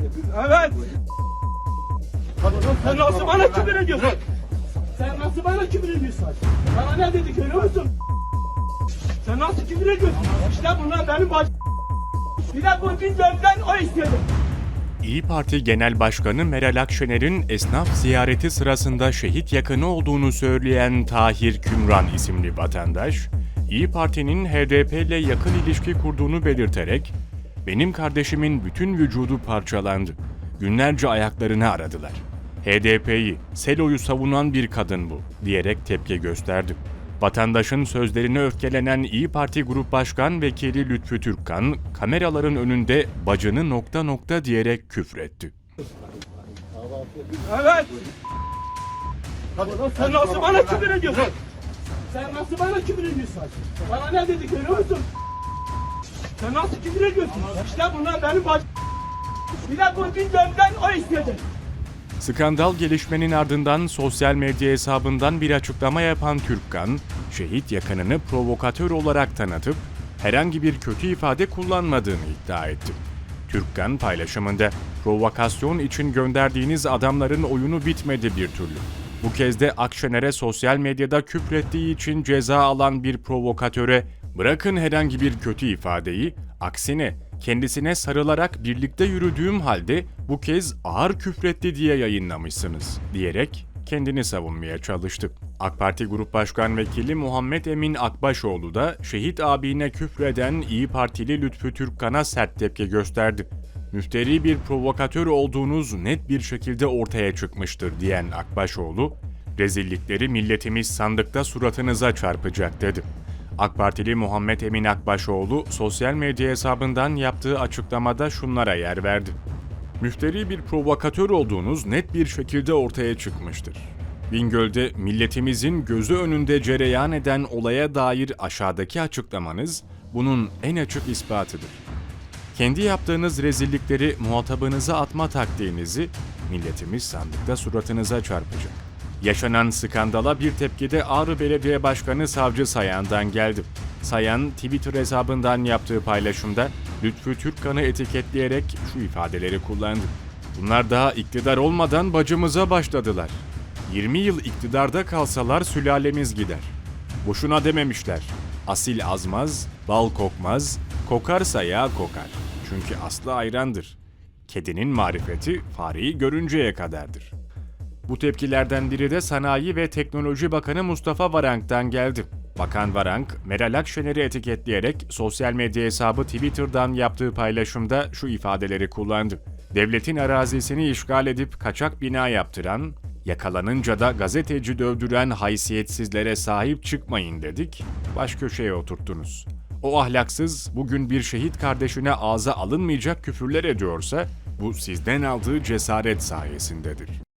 Evet. Sen nasıl bana küfür ediyorsun? Sen nasıl bana küfür ediyorsun? Bana ne dedik görüyor musun? Sen nasıl küfür ediyorsun? İşte bunlar benim bacım. Bir de bu gündemden o istedi. İyi Parti Genel Başkanı Meral Akşener'in esnaf ziyareti sırasında şehit yakını olduğunu söyleyen Tahir Kümran isimli vatandaş, İyi Parti'nin HDP ile yakın ilişki kurduğunu belirterek, benim kardeşimin bütün vücudu parçalandı. Günlerce ayaklarını aradılar. HDP'yi, Selo'yu savunan bir kadın bu, diyerek tepki gösterdi. Vatandaşın sözlerine öfkelenen İyi Parti Grup Başkan Vekili Lütfü Türkkan, kameraların önünde bacını nokta nokta diyerek küfretti. Evet. Sen nasıl bana küfür ediyorsun? Sen nasıl bana küfür ediyorsun? Bana ne dedik görüyor musun? Sen nasıl küfür ediyorsun? İşte bunlar benim bacım. Bir de bu gündemden o istedi. Skandal gelişmenin ardından sosyal medya hesabından bir açıklama yapan Türkkan, şehit yakınını provokatör olarak tanıtıp herhangi bir kötü ifade kullanmadığını iddia etti. Türkkan paylaşımında provokasyon için gönderdiğiniz adamların oyunu bitmedi bir türlü. Bu kez de Akşener'e sosyal medyada küfrettiği için ceza alan bir provokatöre bırakın herhangi bir kötü ifadeyi, aksine kendisine sarılarak birlikte yürüdüğüm halde bu kez ağır küfretti diye yayınlamışsınız diyerek kendini savunmaya çalıştı. AK Parti Grup Başkan Vekili Muhammed Emin Akbaşoğlu da şehit abine küfreden İyi Partili Lütfü Türkkan'a sert tepki gösterdi. Müfteri bir provokatör olduğunuz net bir şekilde ortaya çıkmıştır diyen Akbaşoğlu, rezillikleri milletimiz sandıkta suratınıza çarpacak dedi. AK Partili Muhammed Emin Akbaşoğlu sosyal medya hesabından yaptığı açıklamada şunlara yer verdi. Müfteri bir provokatör olduğunuz net bir şekilde ortaya çıkmıştır. Bingöl'de milletimizin gözü önünde cereyan eden olaya dair aşağıdaki açıklamanız bunun en açık ispatıdır. Kendi yaptığınız rezillikleri muhatabınıza atma taktiğinizi milletimiz sandıkta suratınıza çarpacak. Yaşanan skandala bir tepki de Ağrı Belediye Başkanı Savcı Sayan'dan geldi. Sayan, Twitter hesabından yaptığı paylaşımda Lütfü Türkkan'ı etiketleyerek şu ifadeleri kullandı. Bunlar daha iktidar olmadan bacımıza başladılar. 20 yıl iktidarda kalsalar sülalemiz gider. Boşuna dememişler. Asil azmaz, bal kokmaz, kokarsa yağ kokar. Çünkü aslı ayrandır. Kedinin marifeti fareyi görünceye kadardır. Bu tepkilerden biri de Sanayi ve Teknoloji Bakanı Mustafa Varank'tan geldi. Bakan Varank, Meral Akşener'i etiketleyerek sosyal medya hesabı Twitter'dan yaptığı paylaşımda şu ifadeleri kullandı. Devletin arazisini işgal edip kaçak bina yaptıran, yakalanınca da gazeteci dövdüren haysiyetsizlere sahip çıkmayın dedik, baş köşeye oturttunuz. O ahlaksız bugün bir şehit kardeşine ağza alınmayacak küfürler ediyorsa, bu sizden aldığı cesaret sayesindedir.